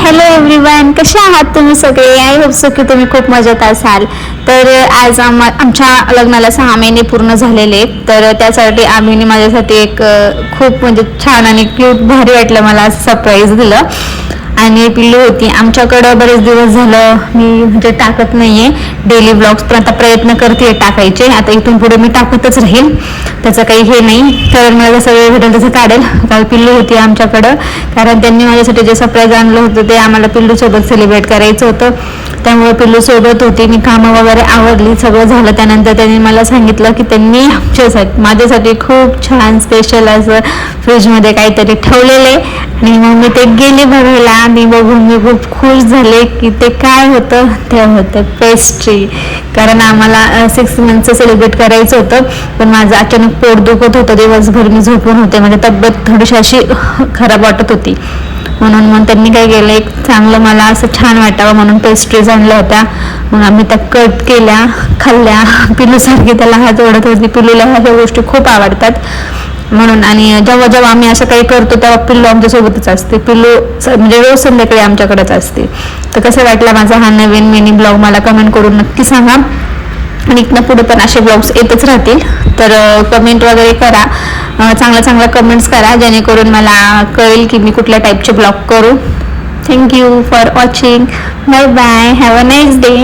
Hello everyone कसे आहात तुम्ही सगळे? आय होप सो की तुम्ही खूप मजेत असाल. तर आज आम आमच्या लग्नाला सहा महिने पूर्ण झालेले तर त्यासाठी आम्हीने माझ्यासाठी एक खूप म्हणजे छान आणि क्यूट भारी वाटलं मला सरप्राईज दिलं. आणि पिल्लू होती. आमच्याकडं बरेच दिवस झालं मी म्हणजे टाकत नाहीये. डेली ब्लॉग्स पण आता प्रयत्न करते टाकायचे. आता इथून पुढे मी टाकतच राहील. त्याचं काही हे नाही. तर मला जसं वेळ भेटेल तसं काढेल. काल पिल्लू होती आमच्याकडं. कारण त्यांनी माझ्यासाठी जे सरप्राईज आणलं होतं ते आम्हाला पिल्लूसोबत सेलिब्रेट करायचं होतं. त्यामुळे पिल्लू सोबत होती. मी कामं वगैरे आवडली सगळं झालं. त्यानंतर त्यांनी मला सांगितलं की त्यांनी आमच्यासाठी माझ्यासाठी खूप छान स्पेशल असं फ्रीजमध्ये काहीतरी ठेवलेलं आहे. आणि मग मी ते गेले बघायला आणि बघून मी खूप खुश झाले की ते काय होतं? ते होतं पेस्ट्री कारण आम्हाला सिक्स मंथचं सेलिब्रेट करायचं होतं पण माझं अचानक पोट दुखत होतं. दिवसभर मी झोपून होते. म्हणजे तब्येत थोडीशी अशी खराब वाटत होती. म्हणून मग त्यांनी काय केलं? एक चांगलं मला असं छान वाटावं म्हणून पेस्ट्रीज आणल्या होत्या. मग आम्ही त्या कट केल्या खाल्ल्या. पिलूसारखी त्याला हात ओढत होती. पिलूला ह्या गोष्टी खूप आवडतात. म्हणून आणि जेव्हा जेव्हा आम्ही असं काही करतो तेव्हा पिल्लू आमच्यासोबतच असते. पिल्लू म्हणजे रोज संध्याकाळी आमच्याकडेच असते. तर कसं वाटला माझा हा नवीन मिनी ब्लॉग मला कमेंट करून नक्की सांगा. आणि इथनं पुढे पण असे ब्लॉग्स येतच राहतील. तर कमेंट वगैरे करा. चांगला चांगल्या चांगल्या कमेंट्स करा. जेणेकरून मला कळेल की मी कुठल्या टाईपचे ब्लॉग करू. Thank you for watching bye bye have a nice day